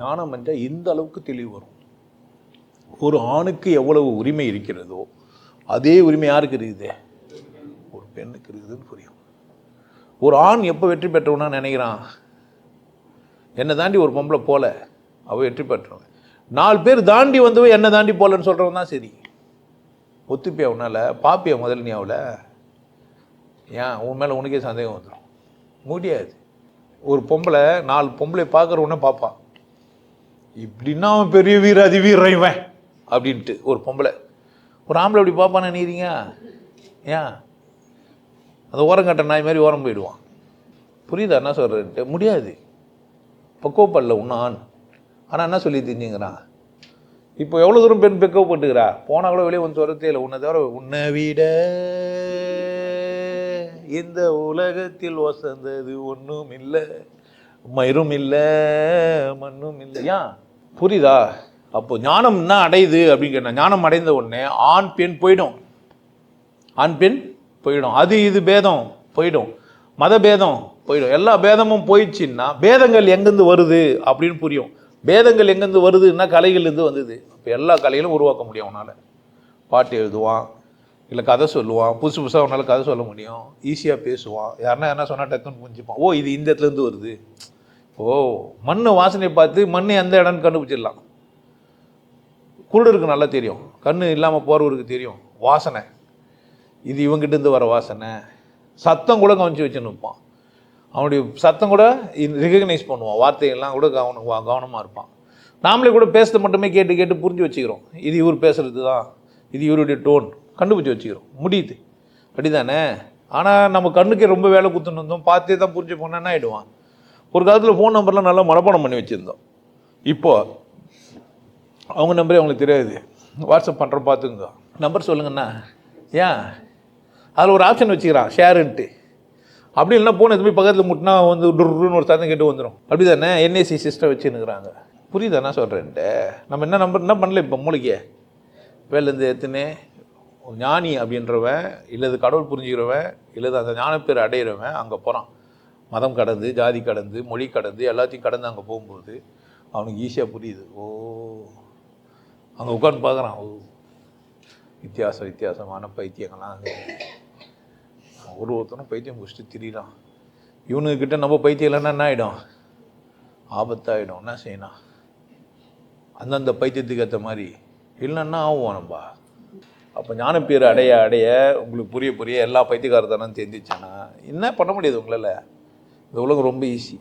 ஞானம் என்றால் இந்த அளவுக்கு தெளிவு வரும்? ஒரு ஆணுக்கு எவ்வளவு உரிமை இருக்கிறதோ அதே உரிமை யாருக்கு இருக்குது? ஒரு பெண்ணுக்கு இருக்குதுன்னு புரியும். ஒரு ஆண் எப்போ வெற்றி பெற்றவனா நினைக்கிறான்? என்னை தாண்டி ஒரு பொம்பளை போல அவள் வெற்றி பெற்றவன். நாலு பேர் தாண்டி வந்தவன் என்னை தாண்டி போலன்னு சொல்கிறவன் தான் சரி. ஒத்துப்பியா உன்னால்? பாப்பியா முதல்ல நீ அவளை? ஏன்? உன் மேலே உனக்கே சந்தேகம் வந்துடும் முடியாது ஒரு பொம்பளை நாலு பொம்பளை பார்க்குறவொன்னே பார்ப்பான். இப்படின்னா அவன் பெரிய வீர அதி இவன் அப்படின்ட்டு ஒரு பொம்பளை. ஒரு ஆம்பளை அப்படி பார்ப்பானே நீரிங்க ஏன்? அந்த ஓரம் கட்ட நாய் மாதிரி ஓரம் போயிடுவான். புரியுதா? என்ன சொல்கிறேன்ட்டு முடியாது. பக்குவப்படல உன்ன ஆண். ஆனால் என்ன சொல்லி தெரிஞ்சுங்கிறான்? இப்போ எவ்வளோ தூரம் பெண் பக்குவப்பட்டுக்கிறா போனால் கூட வெளியே வந்து வரத்தே இல்லை. உன்னை தவிர உன்னை விட இந்த உலகத்தில் வசந்தது ஒன்றும் இல்லை மயிரும் இல்லை மண்ணும் இல்லை ஏன்? புரியுதா? அப்போ ஞானம் என்ன அடையுது அப்படின்னு கேட்டால் ஞானம் அடைந்த உடனே ஆண் பெண் போயிடும். ஆண் பெண் போயிடும். அது இது பேதம் போயிடும். மத பேதம் போயிடும். எல்லா பேதமும் போயிடுச்சுன்னா பேதங்கள் எங்கேருந்து வருது அப்படின்னு புரியும். பேதங்கள் எங்கேருந்து வருதுன்னா கலைகள்லேருந்து வந்தது. இப்போ எல்லா கலைகளும் உருவாக்க முடியும் அவனால். பாட்டு எழுதுவான் இல்லை கதை சொல்லுவான் புதுசு புதுசாக அவனால் கதை சொல்ல முடியும். ஈஸியாக பேசுவான். யாருன்னா என்ன சொன்னால் டக்குன்னு புரிஞ்சுப்பான். ஓ இது இந்த இடத்துலேருந்து வருது. ஓ மண் வாசனையை பார்த்து மண் எந்த இடம்னு கண்டுபிடிச்சிடலாம். குருடருக்கு நல்லா தெரியும். கண் இல்லாமல் போகிறவருக்கு தெரியும். வாசனை. இது இவங்கிட்டேருந்து வர வாசனை. சத்தம் கூட கவனித்து வச்சு நிற்பான் அவனுடைய சத்தம் கூட ரிகக்னைஸ் பண்ணுவான். வார்த்தைகள்லாம் கூட கவனம் கவனமாக இருப்பான். நாமளே கூட பேசுறது மட்டுமே கேட்டு கேட்டு புரிஞ்சு வச்சுக்கிறோம். இது இவர் பேசுறது தான். இது இவருடைய டோன் கண்டுபிடிச்சி வச்சுக்கிறோம். முடியுது. அப்படிதானே? ஆனால் நம்ம கண்ணுக்கே ரொம்ப வேலை குத்துன்னு இருந்தோம் பார்த்தே தான் புரிஞ்சு போனேன்னா ஆகிடுவான் ஒரு காலத்தில் ஃபோன் நம்பர்லாம் நல்லா மனப்பாடம் பண்ணி வச்சுருந்தோம். இப்போது அவங்க நம்பரே அவங்களுக்கு தெரியாது. வாட்ஸ்அப் பண்ணுற பார்த்துங்க நம்பர் சொல்லுங்கண்ணா. ஏன்? அதில் ஒரு ஆப்ஷன் வச்சுக்கிறான் ஷேருன்ட்டு அப்படி இல்லைன்னா ஃபோன் எதுவுமே பக்கத்தில் முட்டினா வந்து டுருன்னு ஒரு சத்தம் கேட்டு வந்துடும் அப்படி தானே என்ஏசி சிஸ்டம் வச்சுன்னுக்குறாங்க. புரியுதா என்ன சொல்கிறேன்ட்டு நம்ம என்ன நம்பர் என்ன பண்ணல இப்போ மூளைக்கு? வேலேருந்து எத்துனே ஞானி அப்படின்றவன் இல்லது கடவுள் புரிஞ்சுக்கிறவன் இல்லது அந்த ஞானப்பேர் அடையிறவன் அங்கே போகிறான் மதம் கடந்து ஜாதி கடந்து மொழி கடந்து எல்லாத்தையும் கடந்து அங்கே போகும்போது அவனுக்கு ஈஸியாக புரியுது. ஓ. அங்கே உட்காந்து பார்க்குறான். ஓ. வித்தியாச வித்தியாசமான பைத்தியங்கள்லாம் அங்கே ஒரு ஒருத்தனும் பைத்தியம் முடிச்சுட்டு திரியிறான். இவனுக்கிட்ட நம்ம பைத்தியம் இல்லைன்னா என்ன ஆகிடும் ஆபத்தாகிடும் என்ன செய்யணும் அந்தந்த பைத்தியத்துக்கு ஏற்ற மாதிரி இல்லைன்னா ஆகும் நம்ம. அப்போ ஞானப்பேர் அடைய அடைய உங்களுக்கு புரிய புரிய எல்லா பைத்தியக்காரத்தனம் தெரிஞ்சிச்சுன்னா என்ன பண்ண முடியாது உங்களால்? இந்த உலகம் ரொம்ப ஈஸி